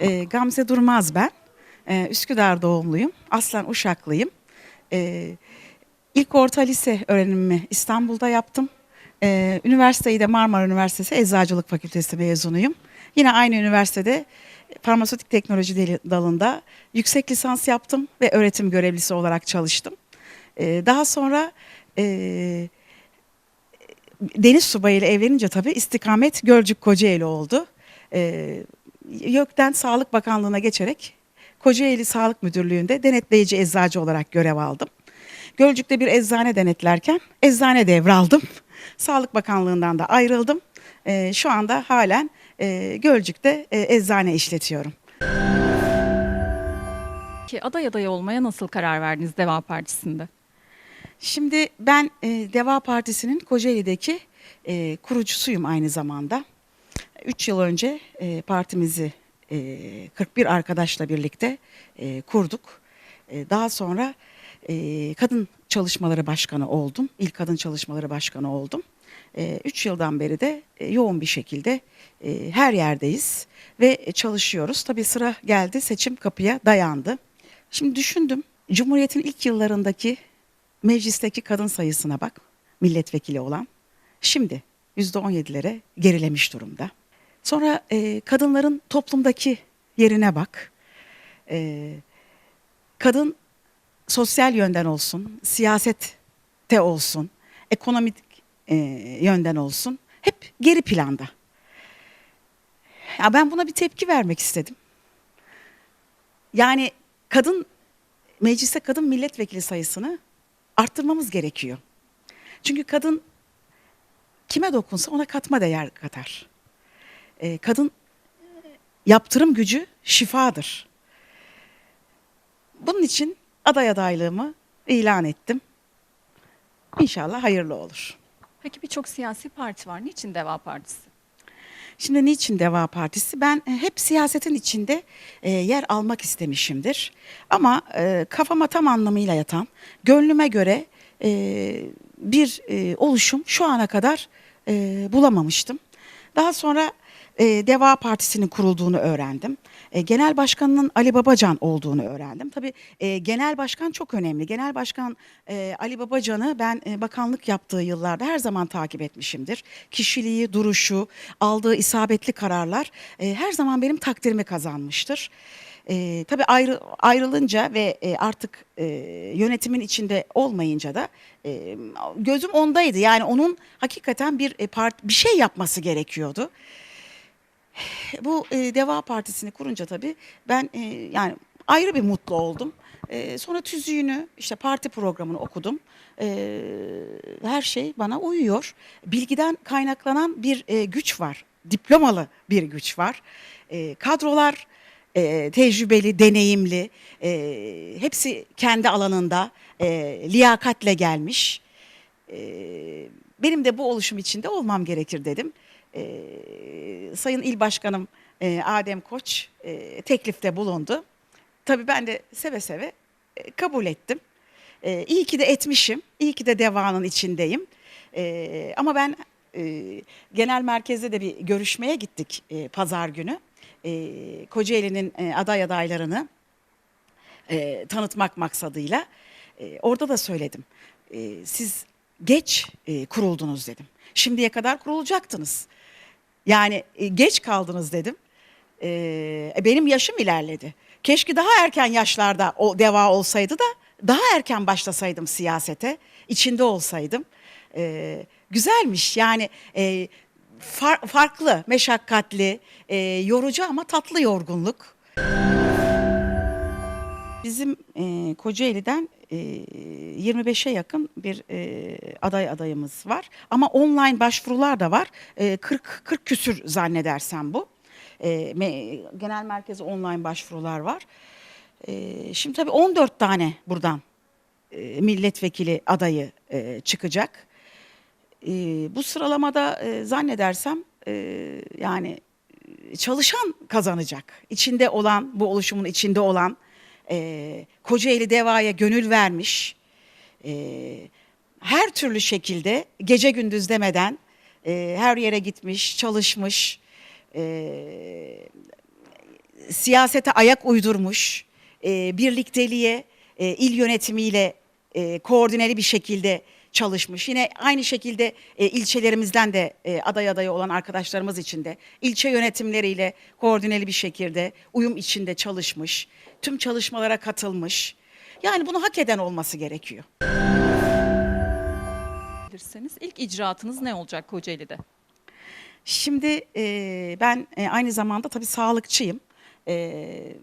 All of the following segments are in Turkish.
Ee, Gamze Durmaz ben. Ee, Üsküdar doğumluyum. Aslen Uşaklıyım. Ee, ilk orta lise öğrenimimi İstanbul'da yaptım. Ee, üniversiteyi de Marmara Üniversitesi Eczacılık Fakültesi mezunuyum. Yine aynı üniversitede farmasötik teknoloji dalında yüksek lisans yaptım ve öğretim görevlisi olarak çalıştım. Ee, daha sonra e, deniz subayı ile evlenince tabii istikamet Gölcük Kocaeli oldu. Ee, YÖK'ten Sağlık Bakanlığı'na geçerek Kocaeli Sağlık Müdürlüğü'nde denetleyici eczacı olarak görev aldım. Gölcük'te bir eczane denetlerken eczane devraldım. Sağlık Bakanlığı'ndan da ayrıldım. Ee, şu anda halen e, Gölcük'te e, eczane işletiyorum. Ki aday adayı olmaya nasıl karar verdiniz Deva Partisi'nde? Şimdi ben e, Deva Partisi'nin Kocaeli'deki e, kurucusuyum aynı zamanda. Üç yıl önce e, partimizi e, 41 arkadaşla birlikte e, kurduk. E, daha sonra e, Kadın Çalışmaları Başkanı oldum. İlk Kadın Çalışmaları Başkanı oldum. E, üç yıldan beri de e, yoğun bir şekilde e, her yerdeyiz ve çalışıyoruz. Tabii sıra geldi seçim kapıya dayandı. Şimdi düşündüm Cumhuriyet'in ilk yıllarındaki meclisteki kadın sayısına bak milletvekili olan şimdi yüzde on yedilere gerilemiş durumda. Sonra e, kadınların toplumdaki yerine bak. E, kadın sosyal yönden olsun, siyasette olsun, ekonomik e, yönden olsun hep geri planda. Ya ben buna bir tepki vermek istedim. Yani kadın mecliste kadın milletvekili sayısını arttırmamız gerekiyor. Çünkü kadın kime dokunsa ona katma değer katar. Ee, kadın yaptırım gücü şifadır. Bunun için aday adaylığımı ilan ettim. İnşallah hayırlı olur. Peki birçok siyasi parti var. Niçin Deva Partisi? Şimdi niçin Deva Partisi? Ben e, hep siyasetin içinde e, yer almak istemişimdir. Ama e, kafama tam anlamıyla yatan, gönlüme göre e, bir e, oluşum şu ana kadar e, bulamamıştım. Daha sonra e, Deva Partisi'nin kurulduğunu öğrendim. E, genel başkanının Ali Babacan olduğunu öğrendim. Tabii e, genel başkan çok önemli. Genel başkan e, Ali Babacan'ı ben e, bakanlık yaptığı yıllarda her zaman takip etmişimdir. Kişiliği, duruşu, aldığı isabetli kararlar e, her zaman benim takdirimi kazanmıştır. E, tabii ayrı, ayrılınca ve e, artık e, yönetimin içinde olmayınca da e, gözüm ondaydı. Yani onun hakikaten bir e, part, bir şey yapması gerekiyordu. Bu e, Deva Partisi'ni kurunca tabii ben e, yani ayrı bir mutlu oldum. E, sonra tüzüğünü işte parti programını okudum. E, her şey bana uyuyor. Bilgiden kaynaklanan bir e, güç var. Diplomalı bir güç var. E, kadrolar e, tecrübeli, deneyimli, e, hepsi kendi alanında e, liyakatle gelmiş. E, benim de bu oluşum içinde olmam gerekir dedim. E, Sayın İl Başkanım e, Adem Koç e, teklifte bulundu. Tabii ben de seve seve e, kabul ettim. E, iyi ki de etmişim, iyi ki de devanın içindeyim. E, ama ben e, genel merkezde de bir görüşmeye gittik e, pazar günü. E, Kocaeli'nin e, aday adaylarını e, tanıtmak maksadıyla. E, orada da söyledim. E, siz geç e, kuruldunuz dedim. Şimdiye kadar kurulacaktınız. Yani e, geç kaldınız dedim. E, benim yaşım ilerledi. Keşke daha erken yaşlarda o deva olsaydı da daha erken başlasaydım siyasete, içinde olsaydım. E, güzelmiş yani e, far- farklı, meşakkatli, e, yorucu ama tatlı yorgunluk. Bizim e, Kocaeli'den e, 25'e yakın bir e, aday adayımız var. Ama online başvurular da var. E, 40 40 küsür zannedersem bu. E, me- genel merkeze online başvurular var. E, şimdi tabii 14 tane buradan e, milletvekili adayı e, çıkacak. E, bu sıralamada e, zannedersem e, yani e, çalışan kazanacak. İçinde olan, bu oluşumun içinde olan, e, Kocaeli Deva'ya gönül vermiş, e, her türlü şekilde gece gündüz demeden e, her yere gitmiş, çalışmış, e, siyasete ayak uydurmuş, e, birlikteliğe, e, il yönetimiyle e, koordineli bir şekilde çalışmış. Yine aynı şekilde e, ilçelerimizden de e, aday adayı olan arkadaşlarımız için de ilçe yönetimleriyle koordineli bir şekilde uyum içinde çalışmış. Tüm çalışmalara katılmış. Yani bunu hak eden olması gerekiyor. Bilirseniz ilk icraatınız ne olacak Kocaeli'de? Şimdi e, ben e, aynı zamanda tabii sağlıkçıyım. E,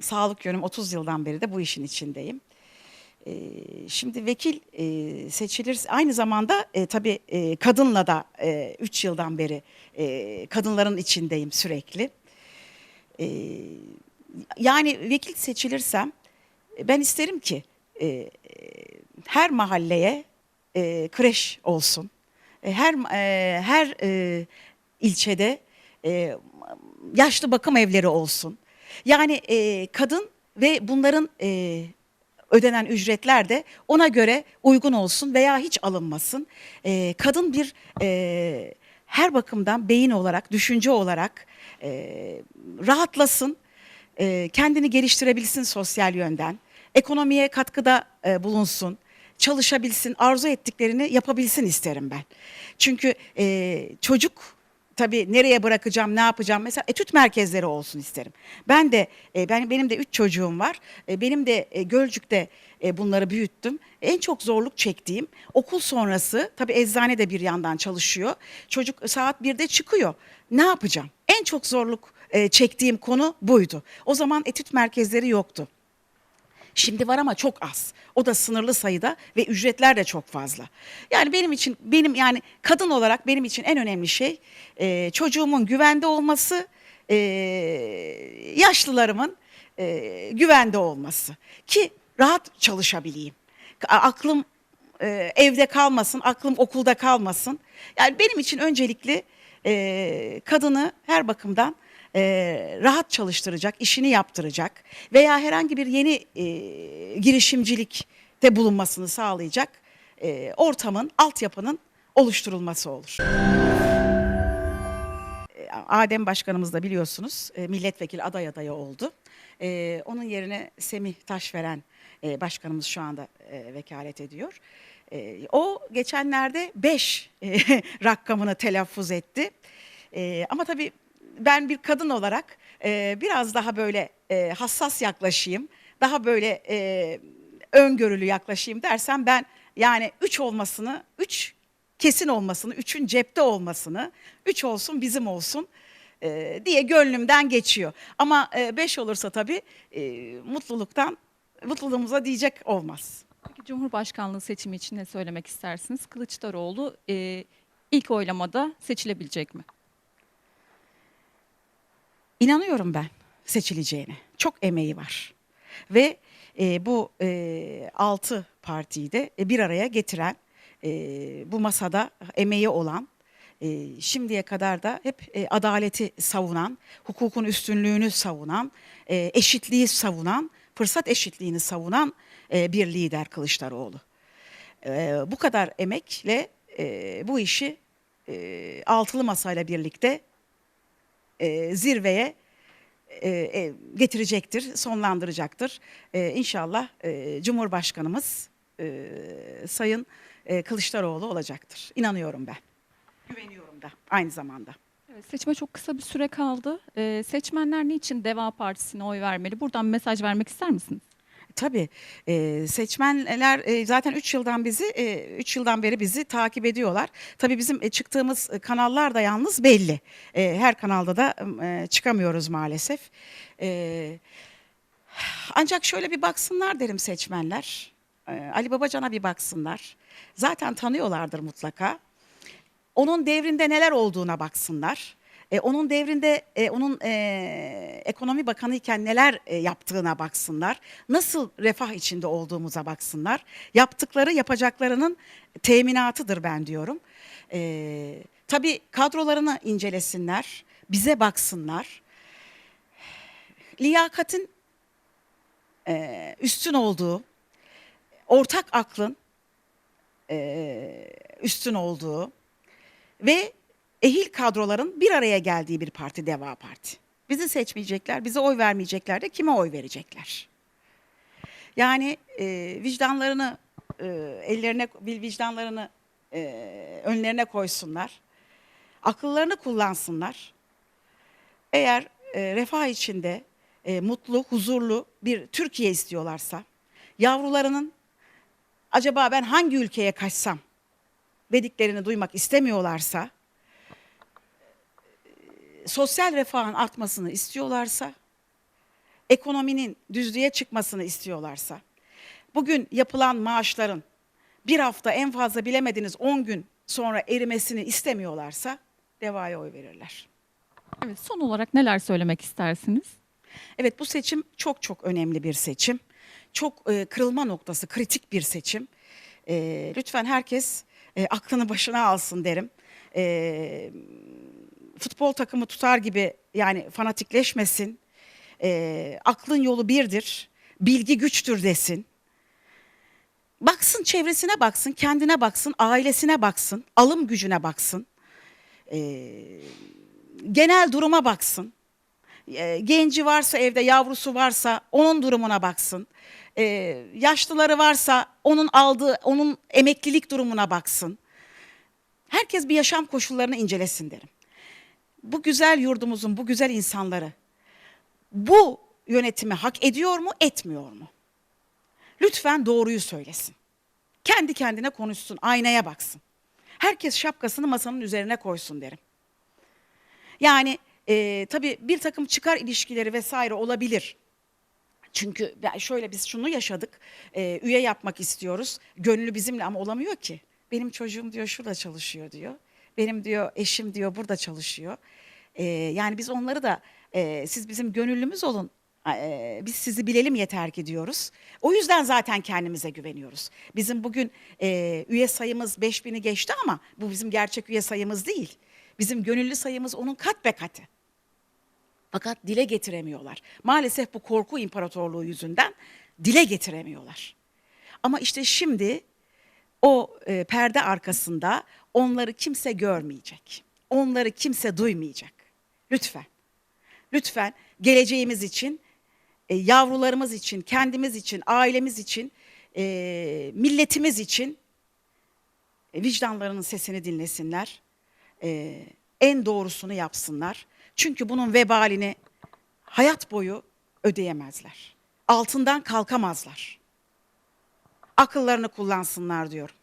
sağlık yönüm 30 yıldan beri de bu işin içindeyim. E, şimdi vekil e, seçilir aynı zamanda e, tabii e, kadınla da 3 yıldan beri kadınların içindeyim sürekli. Yani vekil seçilirsem ben isterim ki her mahalleye e, kreş olsun. Her her ilçede yaşlı bakım evleri olsun. Yani kadın ve bunların ödenen ücretler de ona göre uygun olsun veya hiç alınmasın. E, kadın bir e, her bakımdan beyin olarak, düşünce olarak e, rahatlasın, e, kendini geliştirebilsin sosyal yönden, ekonomiye katkıda e, bulunsun, çalışabilsin, arzu ettiklerini yapabilsin isterim ben. Çünkü e, çocuk tabii nereye bırakacağım, ne yapacağım? Mesela etüt merkezleri olsun isterim. Ben de e, ben benim de üç çocuğum var. E, benim de e, Gölcük'te e, bunları büyüttüm. En çok zorluk çektiğim okul sonrası tabii eczane de bir yandan çalışıyor. Çocuk saat 1'de çıkıyor. Ne yapacağım? En çok zorluk e, çektiğim konu buydu. O zaman etüt merkezleri yoktu. Şimdi var ama çok az. O da sınırlı sayıda ve ücretler de çok fazla. Yani benim için benim yani kadın olarak benim için en önemli şey e, çocuğumun güvende olması, e, yaşlılarımın e, güvende olması ki rahat çalışabileyim. Aklım e, evde kalmasın, aklım okulda kalmasın. Yani benim için öncelikli e, kadını her bakımdan e, rahat çalıştıracak, işini yaptıracak veya herhangi bir yeni e, girişimcilikte bulunmasını sağlayacak e, ortamın, altyapının oluşturulması olur. E, Adem Başkanımız da biliyorsunuz e, milletvekili aday adayı oldu. E, onun yerine Semih Taşveren e, başkanımız şu anda e, vekalet ediyor. E, o geçenlerde 5 rakamını telaffuz etti. E, ama tabii ben bir kadın olarak e, biraz daha böyle e, hassas yaklaşayım, daha böyle e, öngörülü yaklaşayım dersem ben yani 3 olmasını, 3 kesin olmasını, 3'ün cepte olmasını, 3 olsun bizim olsun e, diye gönlümden geçiyor. Ama 5 olursa tabii e, mutluluktan, mutluluğumuza diyecek olmaz. Peki Cumhurbaşkanlığı seçimi için ne söylemek istersiniz? Kılıçdaroğlu e, ilk oylamada seçilebilecek mi? İnanıyorum ben seçileceğine. Çok emeği var. Ve e, bu e, altı partiyi de e, bir araya getiren, e, bu masada emeği olan, e, şimdiye kadar da hep e, adaleti savunan, hukukun üstünlüğünü savunan, e, eşitliği savunan, fırsat eşitliğini savunan e, bir lider Kılıçdaroğlu. E, bu kadar emekle e, bu işi e, altılı masayla birlikte e, zirveye e, e, getirecektir, sonlandıracaktır. E, inşallah e, Cumhurbaşkanımız e, Sayın e, Kılıçdaroğlu olacaktır. İnanıyorum ben. Güveniyorum da aynı zamanda. Evet, seçime çok kısa bir süre kaldı. E, seçmenler niçin Deva Partisi'ne oy vermeli? Buradan mesaj vermek ister misiniz? Tabii e, seçmenler e, zaten 3 yıldan bizi 3 yıldan beri bizi takip ediyorlar. Tabii bizim e, çıktığımız kanallar da yalnız belli. E, her kanalda da e, çıkamıyoruz maalesef. E, ancak şöyle bir baksınlar derim seçmenler. E, Ali Babacan'a bir baksınlar. Zaten tanıyorlardır mutlaka. Onun devrinde neler olduğuna baksınlar. E, onun devrinde e, onun e, ekonomi bakanı iken neler e, yaptığına baksınlar. Nasıl refah içinde olduğumuza baksınlar. Yaptıkları yapacaklarının teminatıdır ben diyorum. E, tabii kadrolarını incelesinler. Bize baksınlar. Liyakatin e, üstün olduğu, ortak aklın e, üstün olduğu ve ehil kadroların bir araya geldiği bir parti Deva Parti. Bizi seçmeyecekler, bize oy vermeyecekler de kime oy verecekler? Yani e, vicdanlarını e, ellerine vicdanlarını e, önlerine koysunlar. Akıllarını kullansınlar. Eğer e, refah içinde e, mutlu, huzurlu bir Türkiye istiyorlarsa, yavrularının acaba ben hangi ülkeye kaçsam dediklerini duymak istemiyorlarsa, sosyal refahın artmasını istiyorlarsa, ekonominin düzlüğe çıkmasını istiyorlarsa, bugün yapılan maaşların bir hafta en fazla bilemediniz 10 gün sonra erimesini istemiyorlarsa devaya oy verirler. Evet, son olarak neler söylemek istersiniz? Evet bu seçim çok çok önemli bir seçim. Çok e, kırılma noktası, kritik bir seçim. E, lütfen herkes e, aklını başına alsın derim. E, futbol takımı tutar gibi yani fanatikleşmesin. E, aklın yolu birdir, bilgi güçtür desin. Baksın çevresine baksın, kendine baksın, ailesine baksın, alım gücüne baksın. E, genel duruma baksın e, genci varsa evde yavrusu varsa onun durumuna baksın. E, yaşlıları varsa onun aldığı onun emeklilik durumuna baksın. Herkes bir yaşam koşullarını incelesin derim. Bu güzel yurdumuzun bu güzel insanları bu yönetimi hak ediyor mu, etmiyor mu? Lütfen doğruyu söylesin. Kendi kendine konuşsun, aynaya baksın. Herkes şapkasını masanın üzerine koysun derim. Yani e, tabii bir takım çıkar ilişkileri vesaire olabilir. Çünkü şöyle biz şunu yaşadık. e, üye yapmak istiyoruz. Gönlü bizimle ama olamıyor ki. Benim çocuğum diyor şurada çalışıyor diyor. Benim diyor eşim diyor burada çalışıyor. E, yani biz onları da e, siz bizim gönüllümüz olun. e, biz sizi bilelim yeter ki diyoruz. O yüzden zaten kendimize güveniyoruz. Bizim bugün e, üye sayımız 5000'i geçti ama bu bizim gerçek üye sayımız değil. Bizim gönüllü sayımız onun kat be katı. Fakat dile getiremiyorlar. Maalesef bu korku imparatorluğu yüzünden dile getiremiyorlar. Ama işte şimdi o e, perde arkasında onları kimse görmeyecek. Onları kimse duymayacak. Lütfen. Lütfen geleceğimiz için, e, yavrularımız için, kendimiz için, ailemiz için, e, milletimiz için e, vicdanlarının sesini dinlesinler. E, en doğrusunu yapsınlar. Çünkü bunun vebalini hayat boyu ödeyemezler. Altından kalkamazlar. Akıllarını kullansınlar diyorum.